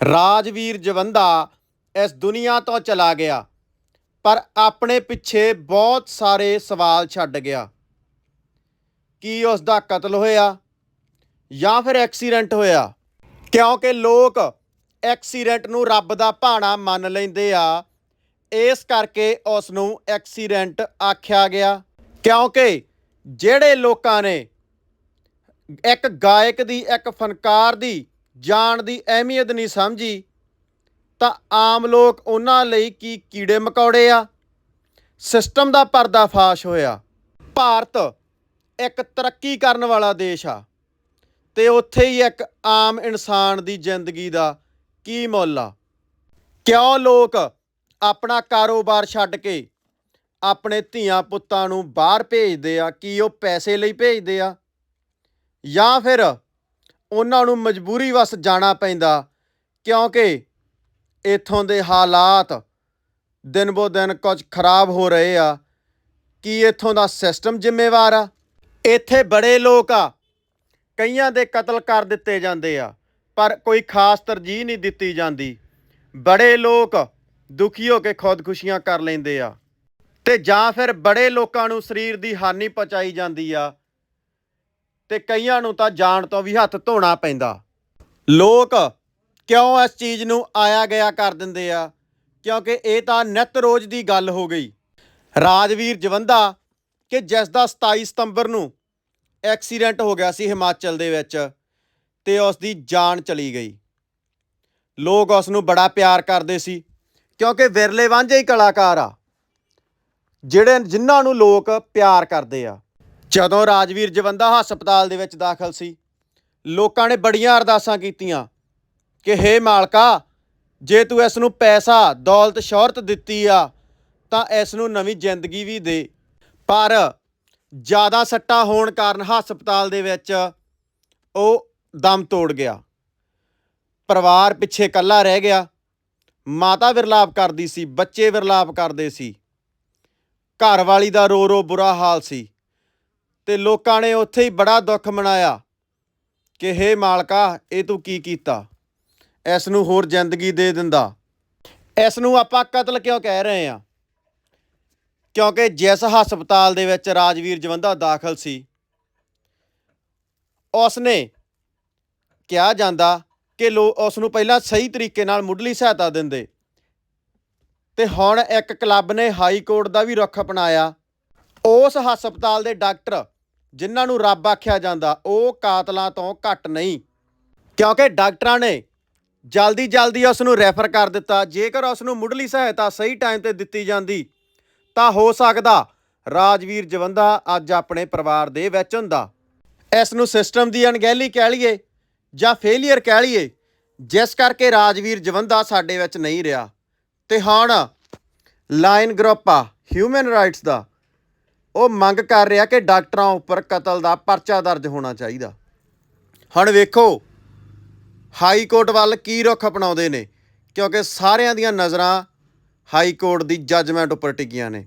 ਰਾਜਵੀਰ ਜਵੰਦਾ ਇਸ ਦੁਨੀਆ ਤੋਂ ਚਲਾ ਗਿਆ, ਪਰ ਆਪਣੇ ਪਿੱਛੇ ਬਹੁਤ ਸਾਰੇ ਸਵਾਲ ਛੱਡ ਗਿਆ। ਕੀ ਉਸ ਦਾ ਕਤਲ ਹੋਇਆ ਜਾਂ ਫਿਰ ਐਕਸੀਡੈਂਟ ਹੋਇਆ? ਕਿਉਂਕਿ ਲੋਕ ਐਕਸੀਡੈਂਟ ਨੂੰ ਰੱਬ ਦਾ ਭਾਣਾ ਮੰਨ ਲੈਂਦੇ ਆ, ਇਸ ਕਰਕੇ ਉਸ ਨੂੰ ਐਕਸੀਡੈਂਟ ਆਖਿਆ ਗਿਆ। ਕਿਉਂਕਿ ਜਿਹੜੇ ਲੋਕਾਂ ਨੇ ਇੱਕ ਗਾਇਕ ਦੀ, ਇੱਕ ਫਨਕਾਰ ਦੀ ਜਾਣ ਦੀ ਅਹਿਮੀਅਤ ਨਹੀਂ ਸਮਝੀ, ਤਾਂ ਆਮ ਲੋਕ ਉਹਨਾਂ ਲਈ ਕੀ ਕੀੜੇ ਮਕੌੜੇ ਆ? ਸਿਸਟਮ ਦਾ ਪਰਦਾਫਾਸ਼ ਹੋਇਆ। ਭਾਰਤ ਇੱਕ ਤਰੱਕੀ ਕਰਨ ਵਾਲਾ ਦੇਸ਼ ਆ ਤੇ ਉੱਥੇ ਹੀ ਇੱਕ ਆਮ ਇਨਸਾਨ ਦੀ ਜ਼ਿੰਦਗੀ ਦਾ ਕੀ ਮੁੱਲ ਆ? ਕਿਉਂ ਲੋਕ ਆਪਣਾ ਕਾਰੋਬਾਰ ਛੱਡ ਕੇ ਆਪਣੇ ਧੀਆਂ ਪੁੱਤਾਂ ਨੂੰ ਬਾਹਰ ਭੇਜਦੇ ਆ, ਕੀ ਉਹ ਪੈਸੇ ਲਈ ਭੇਜਦੇ ਆ? ਜਾਂ ਫਿਰ ਉਹਨਾਂ ਨੂੰ ਮਜਬੂਰੀ ਵਸ ਜਾਣਾ ਪੈਂਦਾ, ਕਿਉਂਕਿ ਇਥੋਂ ਦੇ ਹਾਲਾਤ ਦਿਨ ਬੋ ਦਿਨ ਕੁਝ ਖਰਾਬ ਹੋ ਰਹੇ ਆ। ਕੀ ਇਥੋਂ ਦਾ ਸਿਸਟਮ ਜ਼ਿੰਮੇਵਾਰ ਆ? ਇੱਥੇ ਬੜੇ ਲੋਕ ਆ, ਕਈਆਂ ਦੇ ਕਤਲ ਕਰ ਦਿੱਤੇ ਜਾਂਦੇ ਆ, ਪਰ ਕੋਈ ਖਾਸ ਤਰਜੀਹ ਨਹੀਂ ਦਿੱਤੀ ਜਾਂਦੀ। ਬੜੇ ਲੋਕ ਦੁਖੀ ਹੋ ਕੇ ਖੁਦਕੁਸ਼ੀਆਂ ਕਰ ਲੈਂਦੇ ਆ। ਤੇ ਜਾਂ ਫਿਰ ਬੜੇ ਲੋਕਾਂ ਨੂੰ ਸਰੀਰ ਦੀ ਹਾਨੀ ਪਹੁੰਚਾਈ ਜਾਂਦੀ ਆ ਤੇ ਕਈਆਂ ਨੂੰ ਤਾਂ ਜਾਣ ਤੋਂ ਵੀ ਹੱਥ ਧੋਣਾ ਪੈਂਦਾ। ਲੋਕ ਕਿਉਂ ਇਸ ਚੀਜ਼ ਨੂੰ ਆਇਆ ਗਿਆ ਕਰ ਦਿੰਦੇ ਆ? ਕਿਉਂਕਿ ਇਹ ਤਾਂ ਨਿਤ ਰੋਜ਼ ਦੀ ਗੱਲ ਹੋ ਗਈ। ਰਾਜਵੀਰ ਜਵੰਦਾ ਕਿ ਜਿਸ ਦਾ 27 ਸਤੰਬਰ ਨੂੰ ਐਕਸੀਡੈਂਟ ਹੋ ਗਿਆ ਸੀ ਹਿਮਾਚਲ ਦੇ ਵਿੱਚ ਤੇ ਉਸ ਦੀ ਜਾਨ ਚਲੀ ਗਈ। ਲੋਕ ਉਸ ਨੂੰ ਬੜਾ ਪਿਆਰ ਕਰਦੇ ਸੀ, ਕਿਉਂਕਿ ਵਿਰਲੇ ਵਾਂਝੇ ਹੀ ਕਲਾਕਾਰ ਆ, ਜਿਹੜੇ ਜਿਨ੍ਹਾਂ ਨੂੰ ਲੋਕ ਪਿਆਰ ਕਰਦੇ ਆ। ਜਦੋਂ ਰਾਜਵੀਰ ਜਵੰਦਾ ਹਸਪਤਾਲ ਦੇ ਵਿੱਚ ਦਾਖਲ ਸੀ, ਲੋਕਾਂ ਨੇ ਬੜੀਆਂ ਅਰਦਾਸਾਂ ਕੀਤੀਆਂ ਕਿ, ਹੇ ਮਾਲਕਾ, ਜੇ ਤੂੰ ਇਸ ਨੂੰ ਪੈਸਾ, ਦੌਲਤ, ਸ਼ੋਹਰਤ ਦਿੱਤੀ ਆ, ਤਾਂ ਇਸ ਨੂੰ ਨਵੀਂ ਜ਼ਿੰਦਗੀ ਵੀ ਦੇ। ਪਰ ਜ਼ਿਆਦਾ ਸੱਟਾਂ ਹੋਣ ਕਾਰਨ ਹਸਪਤਾਲ ਦੇ ਵਿੱਚ ਉਹ ਦਮ ਤੋੜ ਗਿਆ। ਪਰਿਵਾਰ ਪਿੱਛੇ ਇਕੱਲਾ ਰਹਿ ਗਿਆ। ਮਾਤਾ ਵਿਰਲਾਪ ਕਰਦੀ ਸੀ, ਬੱਚੇ ਵਿਰਲਾਪ ਕਰਦੇ ਸੀ। ਘਰ ਵਾਲੀ ਦਾ ਰੋ ਰੋ ਬੁਰਾ ਹਾਲ ਸੀ। ਤੇ ਲੋਕਾਂ ਨੇ ਉੱਥੇ ਹੀ ਬੜਾ ਦੁੱਖ ਮਨਾਇਆ ਕਿ, ਹੇ ਮਾਲਕਾ, ਇਹ ਤੂੰ ਕੀ ਕੀਤਾ? ਇਸ ਨੂੰ ਹੋਰ ਜ਼ਿੰਦਗੀ ਦੇ ਦਿੰਦਾ। ਇਸ ਨੂੰ ਆਪਾਂ ਕਤਲ ਕਿਉਂ ਕਹਿ ਰਹੇ ਆ ਕਿਉਂਕਿ ਜਿਸ ਹਸਪਤਾਲ ਦੇ ਵਿੱਚ ਰਾਜਵੀਰ ਜਵੰਦਾ ਦਾਖਲ ਸੀ ਉਸ ਨੇ ਕਿਹਾ ਜਾਂਦਾ ਕਿ ਲੋ ਉਸ ਨੂੰ ਪਹਿਲਾਂ ਸਹੀ ਤਰੀਕੇ ਨਾਲ ਮੁੱਢਲੀ ਸਹਾਇਤਾ ਦਿੰਦੇ। ਤੇ ਹੁਣ ਇੱਕ ਕਲੱਬ ਨੇ ਹਾਈ ਕੋਰਟ ਦਾ ਵੀ ਰੁਖ ਅਪਣਾਇਆ। ਉਸ ਹਸਪਤਾਲ ਦੇ ਡਾਕਟਰ ਜਿਨ੍ਹਾਂ ਨੂੰ ਰੱਬ ਆਖਿਆ ਜਾਂਦਾ, ਉਹ ਕਾਤਲਾਂ ਤੋਂ ਘੱਟ ਨਹੀਂ। ਕਿਉਂਕਿ ਡਾਕਟਰਾਂ ਨੇ ਜਲਦੀ ਜਲਦੀ ਉਸ ਨੂੰ ਰੈਫਰ ਕਰ ਦਿੱਤਾ। ਜੇਕਰ ਉਸ ਨੂੰ ਮੁੱਢਲੀ ਸਹਾਇਤਾ ਸਹੀ ਟਾਈਮ ਤੇ ਦਿੱਤੀ ਜਾਂਦੀ, ਤਾਂ ਹੋ ਸਕਦਾ ਰਾਜਵੀਰ ਜਵੰਦਾ ਅੱਜ ਆਪਣੇ ਪਰਿਵਾਰ ਦੇ ਵਿੱਚ ਹੁੰਦਾ। ਇਸ ਨੂੰ ਸਿਸਟਮ ਦੀ ਅਣਗਹਿਲੀ ਕਹਿ ਲਈਏ ਜਾਂ ਫੇਲਿਅਰ ਕਹਿ ਲਈਏ, ਜਿਸ ਕਰਕੇ ਰਾਜਵੀਰ ਜਵੰਦਾ ਸਾਡੇ ਵਿੱਚ ਨਹੀਂ ਰਿਹਾ। ਤੇ ਹੁਣ ਲਾਇਨ ਗਰੁੱਪ ਆ ਹਿਊਮਨ ਰਾਈਟਸ ਦਾ। ਉਹ ਮੰਗ ਕਰ ਰਿਹਾ ਕਿ ਡਾਕਟਰਾਂ ਉੱਪਰ ਕਤਲ ਦਾ ਪਰਚਾ ਦਰਜ ਹੋਣਾ ਚਾਹੀਦਾ। ਹੁਣ ਵੇਖੋ, ਹਾਈ ਕੋਰਟ ਵੱਲ ਕੀ ਰੁਖ ਅਪਣਾਉਂਦੇ ਨੇ, ਕਿਉਂਕਿ ਸਾਰਿਆਂ ਦੀਆਂ ਨਜ਼ਰਾਂ ਹਾਈ ਕੋਰਟ ਦੀ ਜੱਜਮੈਂਟ ਉੱਪਰ ਟਿਕੀਆਂ ਨੇ।